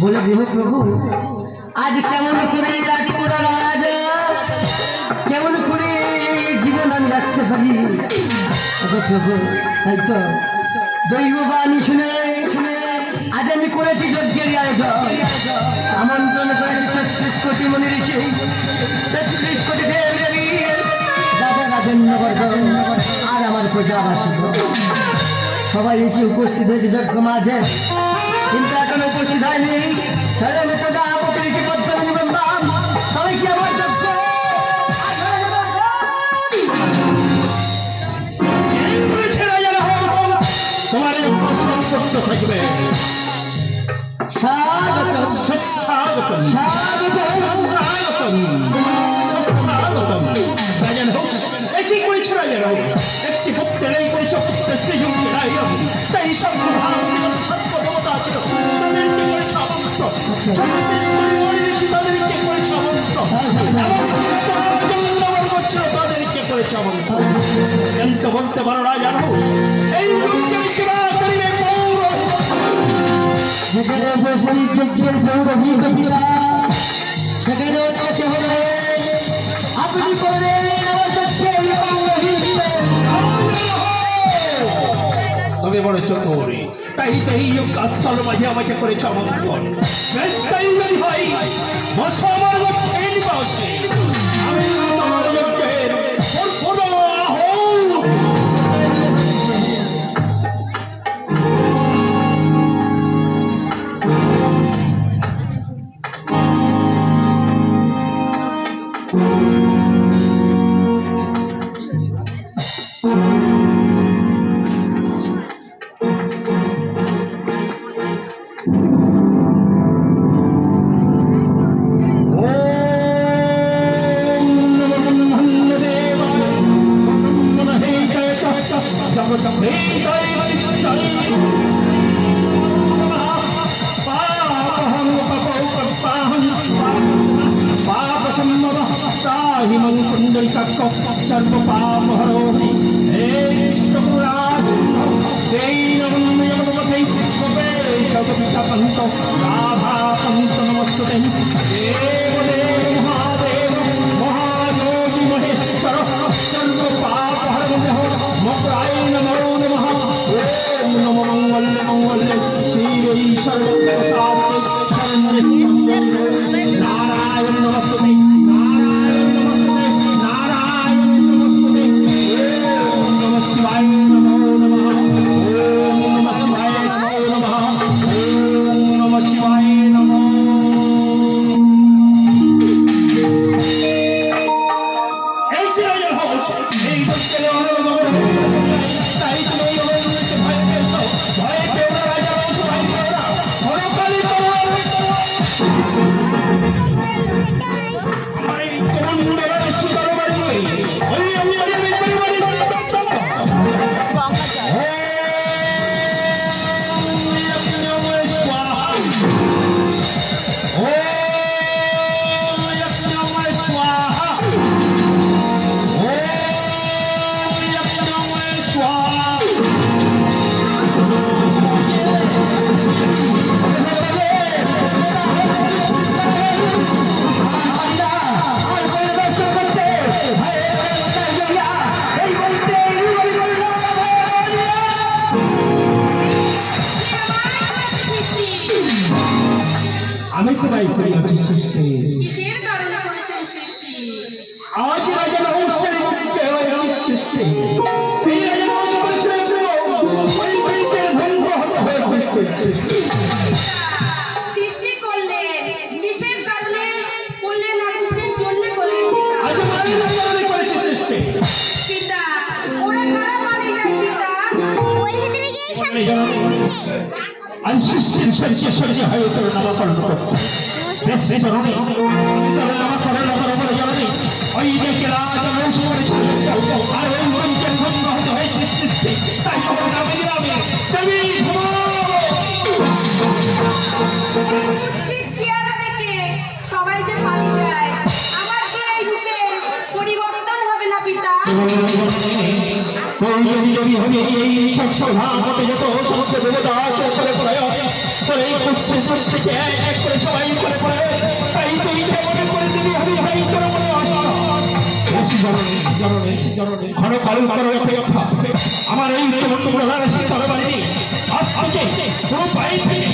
বলে দেব প্রভু। আজ কেমন করে করা রাজা? কেমন করে জীবন আমি রাখতে পারি? প্রভু, তাই তো। দৈব বাণী শুনে শুনে আজ আমি করেছি যজ্ঞের আয়োজন। আমন্ত্রণ করেছি ছত্রিশ কোটি মনে রেখে ছত্রিশ কোটি রাজা রাজেন্দ্র বর্ধন আর আমার প্রজাবাসী সবাই এসে উপস্থিত হয়েছে যজ্ঞ মাঝে। কিন্তু এখন সবাই প্রজা অতিরিক্ত পদ্ম নিবন্ধন সবাই কি আমার যজ্ঞ এই বলেছে রাজা রাহুল, তোমার এই প্রশ্ন সত্য থাকবে স্বাগতম স্বাগতম স্বাগতম। স্বাগতম। স্বাগতম রাজা রাহুল, এ কি করেছে রাজা রাহুল? একটি ভক্তের এই করেছে ভক্তের শ্রীযুক্তি রায়ম। তাই সব ভারতীয় সত্য দেবতা ছিল। তাদেরকে করেছে অবস্থ তাদেরকে করেছে অবস্থ কিন্তু বলতে পারো না, জানো? এই দুর্গের সেবা করিবে, পৌর। তবে বড় চতুরি। তাই তাই কাস্তল মাঝে আমাকে করেছে আমন্ত্রণ সর্বপাপহরোহি হে কৃষ্ণপুরাজ সেই নমন্ময়মপথে সর্বপিতাপন্ত রাধাপন্ত নমস্তুতে। দেবদেব ভাই করিয়াছি সৃষ্টি আজ রাজা নমস্কার করতে হয়েছে সৃষ্টি সৃষ্টি সৃষ্টি করলেন কিসের কারণে করলেন আর কিসের জন্য করলেন আজ মায়ের করেছে সৃষ্টি পিতা ওরা কারা মারি পিতা? ওর ভেতরে গিয়ে সব ফেলতেছে আজ সৃষ্টির সরিষে সরিষে হয়ে তোর নামকরণ করছে ওই যে রাজা করেছিল আর ওই বৈদ্যের ধ্বংস হতে হয়েছে সৃষ্টি তাই দেখে হবে যেত সমস্ত দেবতা সকলে প্রলয় করে খুঁজছে থেকে এক এক করে সবাই করে করে। তাই তো ইচ্ছে মনে করে দিবি হরি হরি করে মনে ঘন পালন করার অপেক্ষা আমার এই তরবারি আজ থেকে পুরো বাইরে থেকে